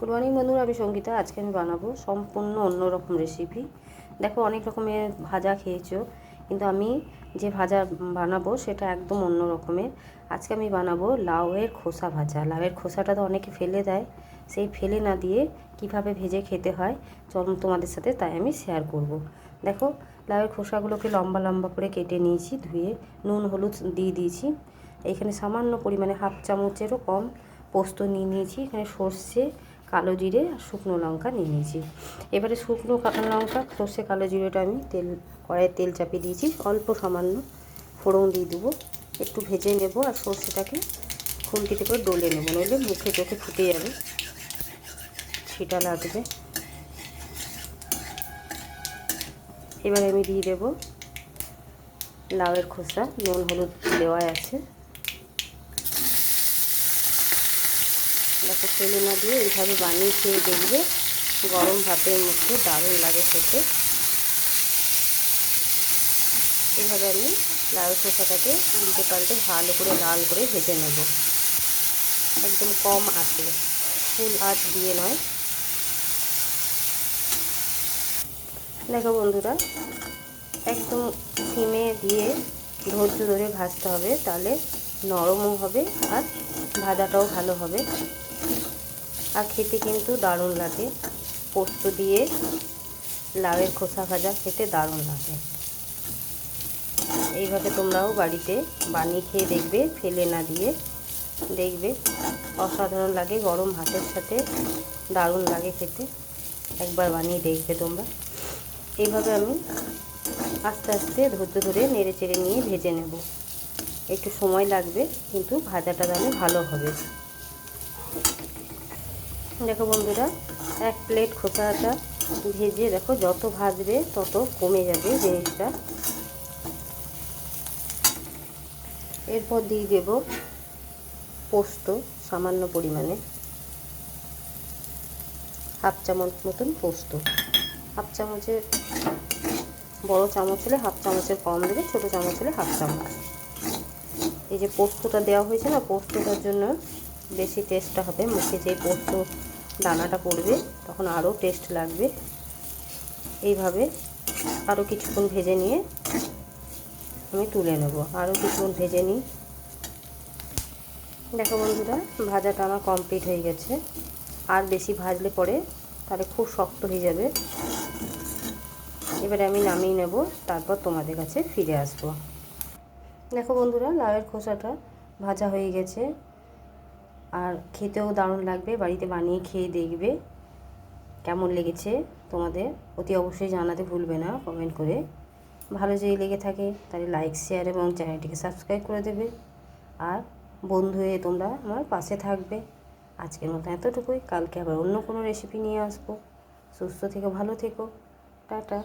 Good morning বন্ধুরা আমি সঙ্গীতা আজকে আমি বানাবো। সম্পূর্ণ অন্যরকম রেসিপি দেখো, অনেক রকমের ভাজা খেয়েছো, কিন্তু আমি যে ভাজা বানাবো সেটা একদম অন্য রকমের আজকে আমি বানাবো লাউয়ের খোসা ভাজা। লাউয়ের খোসাটা তো অনেকে ফেলে দেয়। সেই ফেলে না দিয়ে কীভাবে ভেজে খেতে হয় চলুন তোমাদের সাথে তাই আমি শেয়ার করব। দেখো, লাউয়ের খোসাগুলোকে লম্বা লম্বা করে কেটে নিয়েছি, ধুয়ে নুন, হলুদ দিয়ে দিয়েছি। এখানে সামান্য পরিমাণে হাফ চামচেরও কম পোস্ত নিয়ে নিয়েছি। এখানে সর্ষে কালো জিরে আর শুকনো লঙ্কা নিয়ে নিয়েছি। এবারে শুকনো লঙ্কা, সর্ষে কালো জিরেটা আমি তেল, কড়াইয়ে তেল চাপিয়ে দিয়েছি। অল্প সামান্য ফোড়ন দিয়ে দেবো। একটু ভেজে নেব আর সর্ষেটাকে খুন্তিতে করে ডলে নেব। নইলে মুখে চোখে ফুটে যাবে। ছিটা লাগবে। এবারে আমি দিয়ে দেবো লাউয়ের খোসা। নুন, হলুদ দেওয়াই আছে। দেখো তেলে না দিয়ে এইভাবে বানিয়ে খেয়ে দেখবে গরম ভাতের মধ্যে দারুণ লাগে খেতে। এইভাবে আমি লাউ খোসাটাকে উল্টে পাল্টে ভালো করে লাল করে ভেজে নেব। একদম কম আঁচে, ফুল আঁচ দিয়ে নয়। দেখো বন্ধুরা, একদম সিমে দিয়ে ধৈর্য ধরে ভাজতে হবে, তাহলে নরমও হবে আর ভাজাটাও ভালো হবে। আর খেতে কিন্তু দারুণ লাগে। পোস্ত দিয়ে লাউয়ের খোসা ভাজা খেতে দারুণ লাগে। এইভাবে তোমরাও বাড়িতে বানিয়ে খেয়ে দেখবে, ফেলে না দিয়ে দেখবে। অসাধারণ লাগে, গরম ভাতের সাথে দারুণ লাগে খেতে। একবার বানিয়ে দেখবে তোমরা। এইভাবে আমি আস্তে আস্তে ধৈর্য ধরে নেড়ে চেড়ে নিয়ে ভেজে নেব। একটু সময় লাগবে, কিন্তু ভাজাটা তাহলে ভালো হবে। দেখো বন্ধুরা, এক প্লেট খোসাটা ভেজে দেখো যত ভাজবে তত কমে যাবে জিনিসটা। এরপর দিয়ে দেব পোস্ত সামান্য পরিমাণে। হাফ চামচ মতন পোস্ত। হাফ চামচের বড় চামচ হলে হাফ চামচের কম দেবে, ছোটো চামচ হলে হাফ চামচ। এই যে পোস্তটা দেওয়া হয়েছে না, পোস্তটার জন্য বেশি টেস্টটা হবে। মুখে যে পোস্ত দানাটা পড়বে, তখন আরও টেস্ট লাগবে। এইভাবে আরও কিছুক্ষণ ভেজে নিয়ে আমি তুলে নেব। আরও কিছুক্ষণ ভেজে নিই। দেখো বন্ধুরা, ভাজাটা আমার কমপ্লিট হয়ে গেছে। আর বেশি ভাজলে পরে তাহলে খুব শক্ত হয়ে যাবে। এবারে আমি নামিয়ে নেব, তারপর তোমাদের কাছে ফিরে আসব। দেখো বন্ধুরা, লাউয়ের খোসাটা ভাজা হয়ে গেছে। আর খেতেও দারুণ লাগবে, বাড়িতে বানিয়ে খেয়ে দেখবে। কেমন লেগেছে তোমাদের? অতি অবশ্যই জানাতে ভুলবে না কমেন্ট করে। ভালো যদি লেগে থাকে, তাহলে লাইক শেয়ার এবং চ্যানেলটিকে সাবস্ক্রাইব করে দেবে। আর বন্ধু হয়ে তোমরা আমার পাশে থাকবে। আজকের মতো এতটুকুই, কালকে আবার অন্য কোনো রেসিপি নিয়ে আসব। সুস্থ থেকো, ভালো থেকো। টাটা।